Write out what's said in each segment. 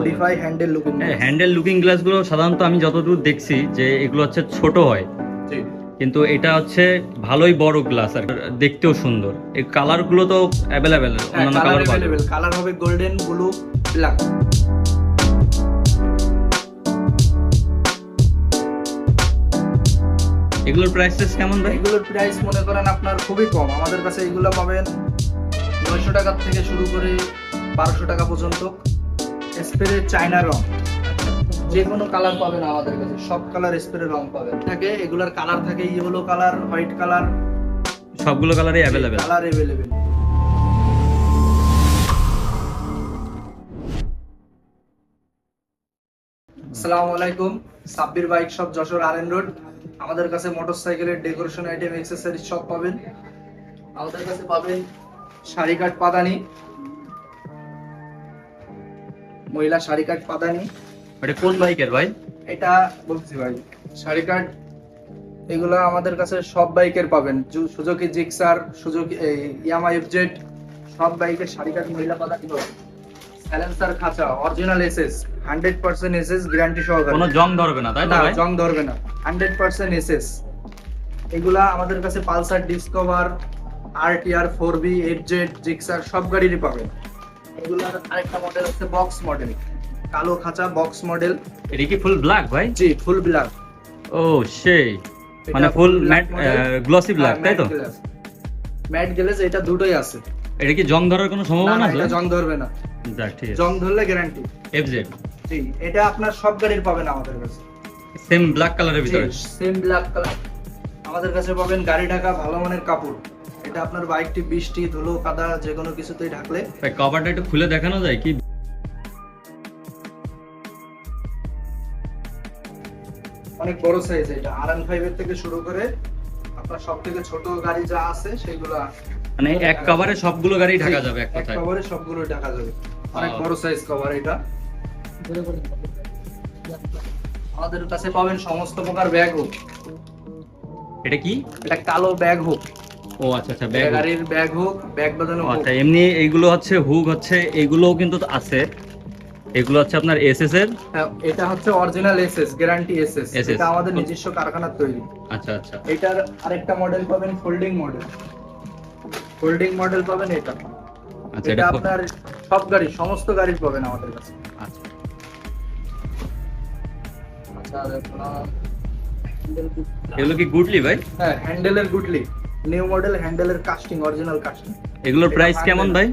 Modify handle looking হ্যাঁ handle looking গ্লাসগুলো সাধারণত আমি যতদূর দেখছি যে এগুলো হচ্ছে ছোট হয়। কিন্তু এটা হচ্ছে ভালোই বড় গ্লাস আর দেখতেও সুন্দর। এই কালারগুলো তো অ্যাভেলেবেল অন্যান্য কালার কালার হবে গোল্ডেন ব্লু ব্ল্যাক এগুলোর প্রাইসেস কেমন ভাই? এগুলোর প্রাইস মনে করেন আপনার খুবই কম। আমাদের কাছে এগুলো পাবেন নয়শো টাকার থেকে শুরু করে বারোশো টাকা পর্যন্ত। স্প্রে চায়না রং। যে কোনো কালার পাবেন আমাদের কাছে সব কালার স্প্রে রং পাবেন। থাকে এগুলার কালার থাকে ইয়েলো কালার হোয়াইট কালার। সবগুলো কালারই অ্যাভেলেবেল কালার অ্যাভেলেবেল আসসালামু আলাইকুম Sabbir bike shop Jessore R road. আমাদের কাছে মোটরসাইকেলের ডেকোরেশন আইটেম অ্যাক্সেসরিজ সব পাবেন। আমাদের কাছে পাবেন শাড়ি কাট পাদানি। মহিলা শাড়ি কাট পাদানি এটা কোন বাইকের ভাই? এটা বলছি ভাই শাড়ি কাট এগুলো আমাদের কাছে সব বাইকের পাবেন। Suzuki Gixxer Suzuki Yamaha FZ সব বাইকের শাড়ি কাট মহিলা পাদানি পাবেন স্যালেন্সার খাঁচা original SS hundred percent SS guarantee সহকারে। কোনো জং ধরবে না তাই না ভাই? জং ধরবে না হান্ড্রেড পার্সেন্ট এসএস। এগুলা আমাদের কাছে Pulsar Discover RTR four B eight Z Gixxer সব গাড়িরই পাবেন। এগুলার আরেকটা মডেল হচ্ছে বক্স মডেল কালো খাঁচা বক্স মডেল এটা কি ফুল ব্ল্যাক ভাই? জি ফুল ব্ল্যাক ও সেই। মানে ফুল ম্যাট গ্লসি ব্ল্যাক তাই তো? ম্যাট গ্লেজ এটা দুটোই আছে। এটা কি জং ধরার কোনো সম্ভাবনা আছে জং ধরবে না। যাক ঠিক আছে। জং ধরলে গ্যারান্টি এফজেড জি এটা আপনার সব গাড়ির পাবেন আমাদের কাছে। সেম ব্ল্যাক কালারের ভিতরে? সেম ব্ল্যাক কালার আমাদের কাছে পাবেন গাড়ি ঢাকা ভালো মানের কাপড়। এটা আপনার বাইকটি বৃষ্টি ধুলো কাদা যে কোনো কিছুতেই ঢাকলে। কভারটা একটু খুলে দেখানো যায় কি? অনেক বড় সাইজ এটা। আর এন ফাইভ এর থেকে শুরু করে আপনার সব থেকে ছোট গাড়ি যা আছে সেগুলো মানে এক কভারে সবগুলো গাড়ি ঢাকা যাবে এক এক কথায়। কভারে সবগুলো ঢাকা যাবে। অনেক বড় সাইজ কভার এটা। আমাদের কাছে পাবেন সমস্ত প্রকার ব্যাগ হোক। এটা কি? এটা কালো ব্যাগ হোক। ও আচ্ছা আচ্ছা ব্যাগ গাড়ির ব্যাগ হোক ব্যাগ বাঁধানো আচ্ছা এমনি এইগুলো হচ্ছে হুক হচ্ছে এগুলোও কিন্তু আছে। এগুলো হচ্ছে আপনার এসএস এর? হ্যাঁ, এটা হচ্ছে অরিজিনাল এসএস গ্যারান্টি এসএস এটা আমাদের নিজস্ব কারখানার তৈরি। আচ্ছা আচ্ছা। এটার আরেকটা মডেল পাবেন ফোল্ডিং মডেল ফোল্ডিং মডেল পাবেন এটা। আচ্ছা এটা আপনার সব গাড়ি সমস্ত গাড়ির পাবেন আমাদের কাছে। আচ্ছা। আচ্ছা এগুলো কি গুডলি ভাই? হ্যাঁ হ্যান্ডেলের গুডলি। নিউ মডেল হ্যান্ডেলের কাস্টিং অরিজিনাল কাস্টিং এগুলোর প্রাইস কেমন। ভাই?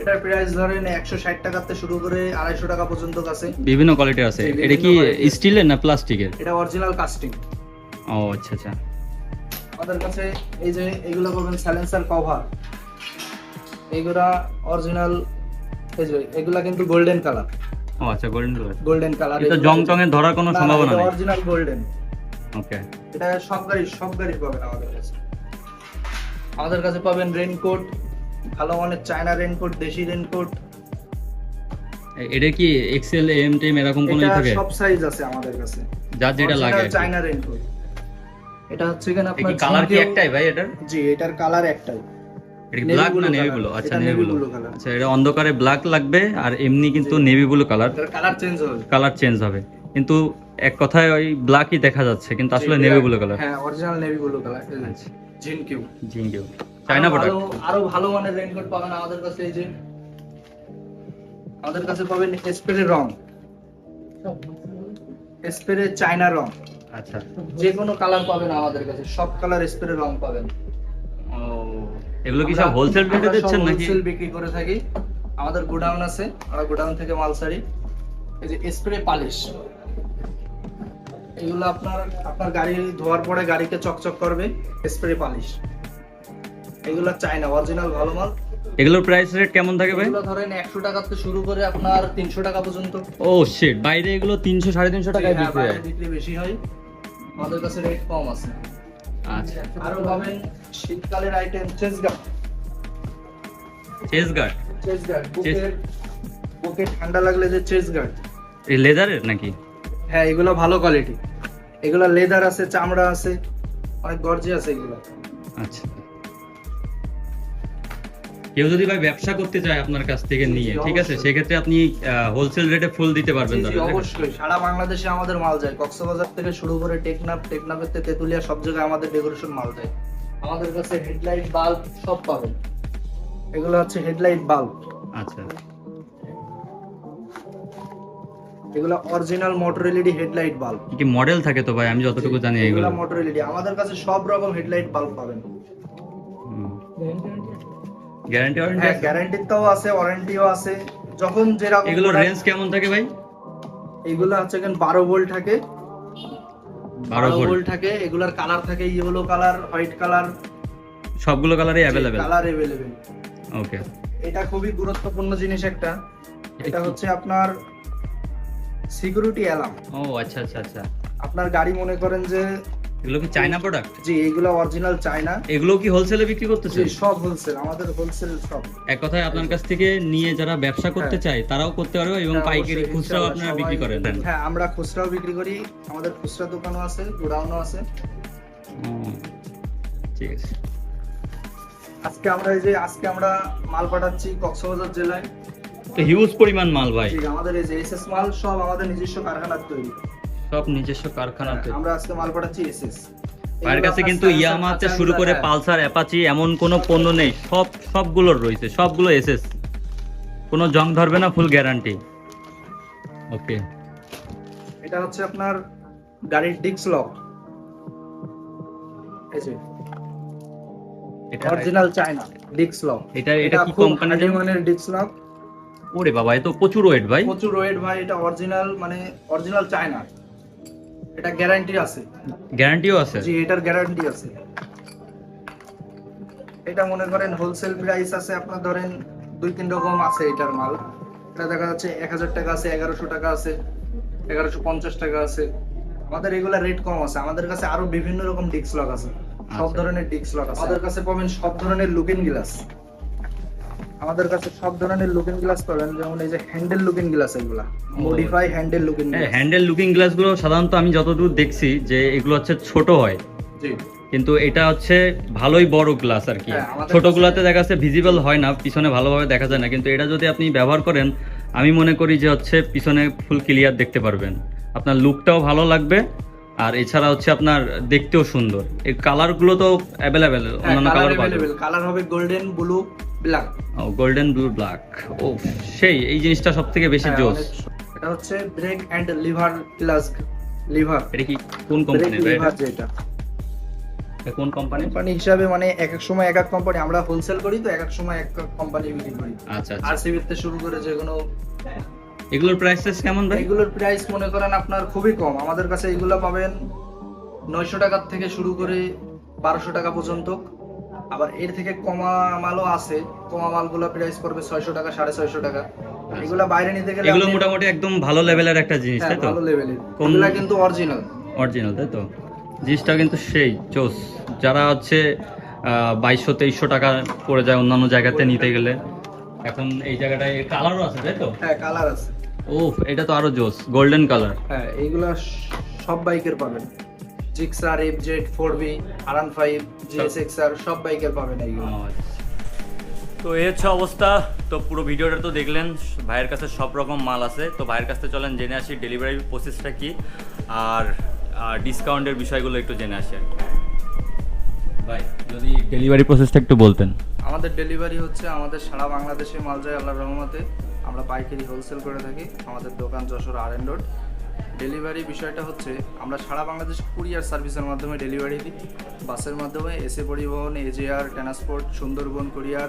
এটার প্রাইস ধরেন একশো ষাট টাকাতে শুরু করে আড়াইশো টাকা পর্যন্ত আছে। বিভিন্ন কোয়ালিটির আছে। এটা কি স্টিলের না প্লাস্টিকের এটা অরিজিনাল কাস্টিং ও আচ্ছা আচ্ছা। আমাদের কাছে এই যে এগুলো পাবেন সাইলেন্সার কভার এগুলা অরিজিনাল এই যে এগুলা কিন্তু গোল্ডেন কালার ও আচ্ছা গোল্ডেন কালার গোল্ডেন কালার এটা জং টং এর ধরার কোনো সম্ভাবনা নেই? অরিজিনাল গোল্ডেন ওকে এটা সব গাড়ি সব গাড়ি পাবেন আমাদের কাছে। আমাদের কাছে পাবেন রেনকোট ভালো মানের চায়না রেনকোট দেশি রেনকোট এটা কি এক্সেল এম টেম এরকম কোনো থাকে? সব সাইজ আছে আমাদের কাছে। যার যেটা লাগে চায়না রেনকোট এটা হচ্ছে এখানে আপনার কালার কি একটাই ভাই এটার? জি এটার কালার একটাই। এটা ব্ল্যাক না নেভি ব্লু আচ্ছা নেভি ব্লু আচ্ছা এটা অন্ধকারে ব্ল্যাক লাগবে আর এমনি কিন্তু navy blue colour colour change হবে। কালার চেঞ্জ হবে। কিন্তু এক কথায় ওই ব্ল্যাকই দেখা যাচ্ছে কিন্তু আসলে নেভি ব্লু কালার হ্যাঁ অরিজিনাল নেভি ব্লু কালার আচ্ছা। জিন কিউ। জিঙ্গিও চাইনা প্রোডাক্ট আরও ভালো মানের রেনকোট পাবেন আমাদের কাছে এই যে। আমাদের কাছে পাবেন স্প্রে রং। স্প্রে চায়না রং। আচ্ছা। যে কোনো কালার পাবেন আমাদের কাছে। সব কালার স্প্রে রং পাবেন। ও এগুলো কি সব হোলসেল রেটে দিচ্ছেন নাকি? হোলসেল বিক্রি করে থাকি। আমাদের গোডাউন আছে। আমরা গোডাউন থেকে মাল সারি এই যে স্প্রে পালিশ। এগুলো আপনার আপনার গাড়ি ধোয়ার পরে গাড়িকে চকচক করবে স্প্রে পালিশ এগুলো চায়না অরিজিনাল ভালো মাল। এগুলোর প্রাইস রেট কেমন থাকে ভাই? এগুলো ধরেন একশো টাকা থেকে শুরু করে আপনার তিনশো টাকা পর্যন্ত। ও শিট বাইরে এগুলো তিনশো সাড়ে তিনশো টাকায় হ্যাঁ, বিক্রি বাইরে হয় বিক্রি বেশি হয়। আমাদের কাছে রেট কম আছে। আচ্ছা। আরও পাবেন শীতকালের item chest guard chest guard chest guard বুকের বুকে ঠান্ডা লাগলে যে চেস গার্ড এই লেদারের নাকি? হ্যাঁ এগুলো ভালো কোয়ালিটি এগুলো লেদার আছে চামড়া আছে অনেক গর্জি আছে এগুলো। আচ্ছা। কেউ যদি ভাই ব্যবসা করতে চায় আপনার কাছ থেকে নিয়ে ঠিক আছে? সেক্ষেত্রে আপনি হোলসেল রেটে ফুল দিতে পারবেন? অবশ্যই। সারা বাংলাদেশে আমাদের মাল যায়। কক্সবাজার থেকে শুরু করে টেকনাফ টেকনাফের থেকে তেতুলিয়া সব জায়গায় আমাদের ডেকোরেশন মাল যায়। আমাদের কাছে হেডলাইট বাল্ব সব পাবেন। এগুলো হচ্ছে হেডলাইট বাল্ব আচ্ছা। এগুলো original motor LED headlight bulb কি মডেল থাকে তো ভাই? আমি যতটুকু জানি এগুলো মোটর এলইডি আমাদের কাছে সব রকম হেডলাইট বাল্ব পাবেন। গ্যারান্টি ওয়ারেন্টি হ্যাঁ গ্যারান্টিটাও আছে ওয়ারেন্টিও আছে। যখন যেরকম এগুলো রেঞ্জ কেমন থাকে ভাই? এগুলো হচ্ছে এখন বারো ভোল্ট থাকে। বারো বারো ভোল্ট ভোল্ট থাকে। এগুলার কালার থাকে ইয়েলো কালার হোয়াইট কালার সবগুলো কালারই অ্যাভেলেবেল কালার অ্যাভেলেবেল ওকে এটা খুবই গুরুত্বপূর্ণ জিনিস একটা। এটা হচ্ছে আপনার সিকিউরিটি অ্যালার্ম। ও আচ্ছা আচ্ছা আচ্ছা। আপনার গাড়ি মনে করেন যে এগুলো কি চায়না প্রোডাক্ট জি এগুলো অরিজিনাল চায়না। এগুলো কি হোলসেলে বিক্রি করতেছে? সব হোলসেল আমাদের হোলসেল সব। এক কথায় আপনার কাছ থেকে নিয়ে যারা ব্যবসা করতে হ্যাঁ। চায় তারাও করতে পারবে এবং হ্যাঁ, পাইকারি খুচরাও আপনারা বিক্রি করেন। হ্যাঁ আমরা খুচরাও বিক্রি করি আমাদের খুচরা দোকানও আছে গোডাউনও আছে। ঠিক আছে। আজকে আমরা এই যে আজকে আমরা মাল পাঠাচ্ছি কক্সবাজার জেলায়। হিউজ পরিমাণ মাল ভাই। আমাদের এই যে এসএস মাল সব আমাদের নিজস্ব কারখানার তৈরি। সব নিজস্ব কারখানাতে আমরা আজকে মাল পাঠাচ্ছি এসএস ভাইয়ের কাছে কিন্তু ইয়ামা থেকে শুরু করে পালসার অ্যাপাচি এমন কোনো পণ্য নেই সব সবগুলোর রয়েছে সবগুলো এসএস কোনো জং ধরবে না ফুল গ্যারান্টি ওকে এটা হচ্ছে আপনার গাড়ির ডিক্স লক এই যে এটা অরিজিনাল চায়না ডিক্স লক এটা এটা কি খুব কোম্পানি হার্ডি মানের ডিক্স লক ওরে বাবা এ তো প্রচুর ওয়েট ভাই। প্রচুর ওয়েট ভাই এটা অরিজিনাল মানে অরিজিনাল চায়না এটা গ্যারান্টি আছে। গ্যারান্টিও আছে? জি এটার গ্যারান্টি আছে। এটা মনে করেন হোলসেল প্রাইস আছে আপনার ধরেন দুই তিন রকম আছে এটার মাল। এটা দেখা যাচ্ছে এক হাজার টাকা আছে এগারোশো টাকা আছে এগারোশো পঞ্চাশ টাকা আছে। আমাদের এগুলা রেট কম আছে। আমাদের কাছে আরও বিভিন্ন রকম ডিক্স লক আছে। সব আচ্ছা। ধরনের ডিক্স লক আছে। আমাদের কাছে পাবেন সব ধরনের লুকিং গ্লাস আমাদের কাছে সব ধরনের লুকিং গ্লাস পাবেন যেমন এই যে হ্যান্ডেল লুকিং গ্লাস এগুলো modify handle looking glass handle looking গ্লাসগুলো সাধারণত আমি যতদূর দেখছি যে এগুলো হচ্ছে ছোট হয়। জি। কিন্তু এটা হচ্ছে ভালোই বড় গ্লাস আর কি। হ্যাঁ, ছোটগুলাতে দেখা যাচ্ছে ভিজিবল হয় না পিছনে ভালোভাবে দেখা যায় না। কিন্তু এটা যদি আপনি ব্যবহার করেন আমি মনে করি যে হচ্ছে পিছনে ফুল ক্লিয়ার দেখতে পারবেন। আপনার লুকটাও ভালো লাগবে আর এছাড়া হচ্ছে আপনার দেখতেও সুন্দর। এর কালারগুলো তো অ্যাভেলেবেল অন্যান্য হ্যাঁ, কালার পাবেন। কালার হবে golden blue black golden blue black ও সেই এই জিনিসটা সব থেকে বেশি হ্যাঁ, জোস এটা হচ্ছে brake and lever plus lever এটা কি কোন কোম্পানির লিভার এটা? যেটা। কোন কোম্পানি কোম্পানি হিসাবে মানে এক এক সময় এক এক কোম্পানি আমরা হোলসেল করি তো এক এক সময় এক এক কোম্পানি বিক্রি করি। আচ্ছা আচ্ছা। আরসিবি তে শুরু করে যে কোনো এগুলোর প্রাইসেস কেমন ভাই? এগুলোর প্রাইস মনে করেন আপনার খুবই কম। আমাদের কাছে এগুলো পাবেন নয়শো টাকার থেকে শুরু করে বারোশো টাকা পর্যন্ত। আবার এর থেকে কমা মালও আছে। কমা মালগুলো প্রাইস পড়বে ছয়শো টাকা সাড়ে ছয়শো টাকা। এগুলা বাইরে নিতে গেলে এগুলো মোটামুটি একদম ভালো লেভেলের একটা জিনিস হ্যাঁ, তাই তো? ভালো লেভেলের এগুলা কিন্তু অরিজিনাল অরিজিনাল তাই তো? জিনিসটা কিন্তু সেই চোস যারা হচ্ছে বাইশশো তেইশশো টাকা পড়ে যায় অন্যান্য জায়গাতে নিতে গেলে। এখন এই জায়গাটায় কালারও আছে তাই তো? হ্যাঁ কালার আছে। ও এটা তো আরও জোস গোল্ডেন কালার হ্যাঁ এইগুলা সব বাইকের পাবেন। Gixxer F Z four B Aran five GSX R সব বাইকের পাবেন এইগুলো তো এই হচ্ছে অবস্থা। তো পুরো ভিডিওটা তো দেখলেন ভাইয়ের কাছে সব রকম মাল আছে। তো ভাইয়ের কাছে চলেন জেনে আসি ডেলিভারি প্রসেসটা কি। আর ডিসকাউন্টের বিষয়গুলো একটু জেনে আসি আর ভাই যদি ডেলিভারি প্রসেসটা একটু বলতেন। আমাদের ডেলিভারি হচ্ছে আমাদের সারা বাংলাদেশে মাল যায় আল্লাহ রহমতে। আমরা পাইকারি হোলসেল করে থাকি। আমাদের দোকান Jessore R N road delivery বিষয়টা হচ্ছে আমরা সারা বাংলাদেশ কুরিয়ার সার্ভিসের মাধ্যমে ডেলিভারি দিই। বাসের মাধ্যমে এসে পরিবহন এজেআর ট্রান্সপোর্ট সুন্দরবন কুরিয়ার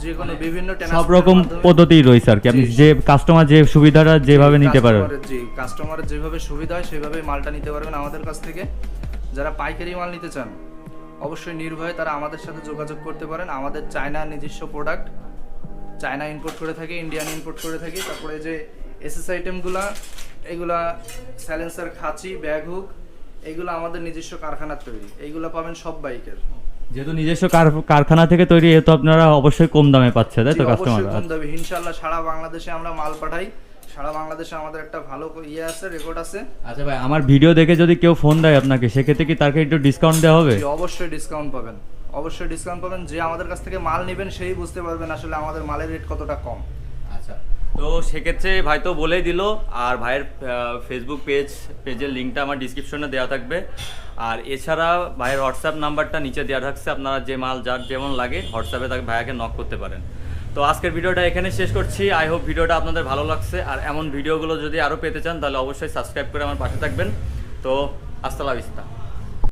যে কোনো বিভিন্ন সব রকম মাধ্যমে- পদ্ধতি রয়েছে আর কি। আপনি যে কাস্টমার যে সুবিধাটা যেভাবে নিতে কাস্টমারের জি কাস্টমারের যেভাবে সুবিধা হয় সেভাবে মালটা নিতে পারবেন আমাদের কাছ থেকে। যারা পাইকারি মাল নিতে চান অবশ্যই নির্ভয়ে তারা আমাদের সাথে যোগাযোগ করতে পারেন। আমাদের চায়না নিজস্ব প্রোডাক্ট চায়না ইম্পোর্ট করে থাকি ইন্ডিয়ান ইম্পোর্ট করে থাকি। তারপরে যে এসএস আইটেমগুলা এগুলা স্যালেন্সার খাঁচি ব্যাগ হুক এগুলো আমাদের নিজস্ব কারখানার তৈরি। এইগুলো পাবেন সব বাইকের। যেহেতু নিজস্ব কারখানা থেকে তৈরি এ তো আপনারা অবশ্যই কম দামে পাচ্ছে তাই তো কাস্টমার কম দামে। ইনশাল্লাহ সারা বাংলাদেশে আমরা মাল পাঠাই। সারা বাংলাদেশে আমাদের একটা ভালো ইয়ে আছে রেকর্ড আছে। আচ্ছা ভাই আমার ভিডিও দেখে যদি কেউ ফোন দেয় আপনাকে সেক্ষেত্রে কি তাকে একটু ডিসকাউন্ট দেওয়া হবে? অবশ্যই ডিসকাউন্ট পাবেন। অবশ্যই ডিসকাউন্ট পাবেন। যে আমাদের কাছ থেকে মাল নেবেন সেই বুঝতে পারবেন আসলে আমাদের মালের রেট কতটা কম। তো সেক্ষেত্রে ভাই তো বলেই দিল, আর ভাইয়ের ফেসবুক পেজ পেজের লিঙ্কটা আমার ডিসক্রিপশনে দেওয়া থাকবে। আর এছাড়া ভাইয়ের হোয়াটসঅ্যাপ নাম্বারটা নিচে দেওয়া থাকছে, আপনারা যে মাল, যার যেমন লাগে হোয়াটসঅ্যাপে তাকে, ভাইয়াকে নক করতে পারেন। তো আজকের ভিডিওটা এখানে শেষ করছি আই হোপ ভিডিওটা আপনাদের ভালো লাগছে, আর এমন ভিডিওগুলো যদি আরও পেতে চান, তাহলে অবশ্যই সাবস্ক্রাইব করে আমার পাশে থাকবেন। তো, আসসালাম ইস্তা